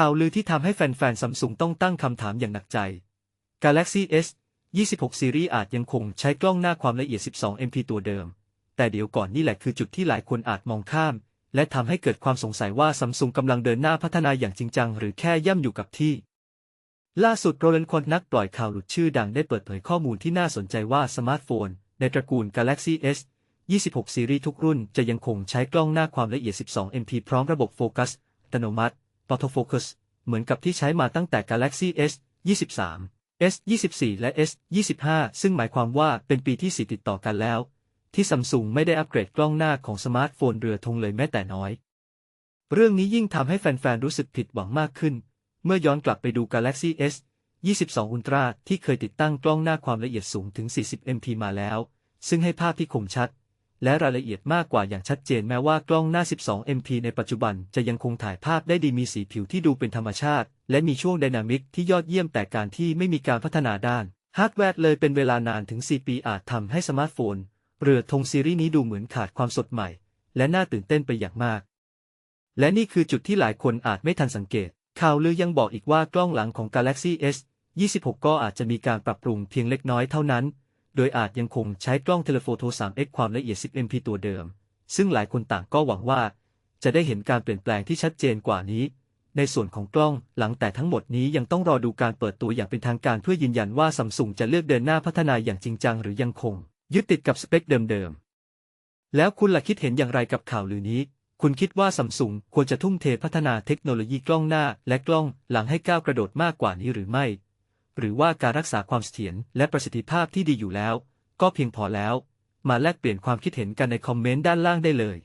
ข่าวลือที่ทำให้แฟนๆซัมซุงต้องตั้งคำถามอย่างหนักใจ Galaxy S 26ซีรีส์อาจยังคงใช้กล้องหน้าความละเอียด 12 MP ตัวเดิม แต่เดี๋ยวก่อนนี่แหละคือจุดที่หลายคนอาจมองข้าม และทำให้เกิดความสงสัยว่าซัมซุงกำลังเดินหน้าพัฒนาอย่างจริงจัง หรือแค่ย่ำอยู่กับที่ ล่าสุดโรเลนคอนนักปล่อยข่าวหลุดชื่อดังได้เปิดเผยข้อมูลที่น่าสนใจว่าสมาร์ทโฟน ในตระกูล Galaxy S 26ซีรีส์ทุกรุ่นจะยังคงใช้กล้องหน้าความละเอียด 12 MP พร้อมระบบโฟกัสอัตโนมัติ Autofocus เหมือนกับที่ใช้มาตั้งแต่ Galaxy S 23 S 24และ S 25ซึ่งหมายความว่าเป็นปีที่ 4 ติดต่อกันแล้ว ที่ซัมซุงไม่ได้อัปเกรดกล้องหน้าของสมาร์ทโฟนเรือธงเลยแม้แต่น้อย เรื่องนี้ยิ่งทำให้แฟนๆ รู้สึกผิดหวังมากขึ้น เมื่อย้อนกลับไปดู Galaxy S 22 Ultra ที่เคยติดตั้งกล้องหน้าความละเอียดสูงถึง 40 MP มาแล้ว ซึ่งให้ภาพที่คมชัด และรายละเอียดมากกว่าอย่างชัดเจนแม้ว่ากล้องหน้า 12 MP ในปัจจุบันจะยังคงถ่ายภาพได้ดีมีสีผิวที่ดูเป็นธรรมชาติ และมีช่วงไดนามิกที่ยอดเยี่ยมแต่การที่ไม่มีการพัฒนาด้านฮาร์ดแวร์เลยเป็นเวลานานถึง 4 ปีอาจทำให้สมาร์ทโฟน เรือธงซีรีส์นี้ดูเหมือนขาดความสดใหม่ และน่าตื่นเต้นไปอย่างมาก และนี่คือจุดที่หลายคนอาจไม่ทันสังเกต ข่าวลือยังบอกอีกว่ากล้องหลังของ Galaxy S 26 ก็อาจจะมีการปรับปรุงเพียงเล็กน้อยเท่านั้น โดยอาจยังคงใช้กล้องเทเลโฟโต 3x ความละเอียด 10 MP ตัวเดิม ซึ่งหลายคนต่างก็หวังว่า จะได้เห็นการเปลี่ยนแปลงที่ชัดเจนกว่านี้ ในส่วนของกล้องหลังแต่ทั้งหมดนี้ยังต้องรอดูการเปิดตัวอย่างเป็นทางการเพื่อยืนยันว่าซัมซุงจะเลือกเดินหน้าพัฒนาอย่างจริงจังหรือยังคง ยึดติดกับสเปคเดิมๆ แล้วคุณล่ะคิดเห็นอย่างไรกับข่าวลือนี้ คุณคิดว่าซัมซุงควรจะทุ่มเทพัฒนาเทคโนโลยีกล้องหน้า และกล้องหลังให้ก้าวกระโดดมากกว่านี้หรือไม่ หรือว่าการรักษาความเสถียรและประสิทธิภาพที่ดีอยู่แล้ว ก็เพียงพอแล้ว มาแลกเปลี่ยนความคิดเห็นกันในคอมเมนต์ด้านล่างได้เลย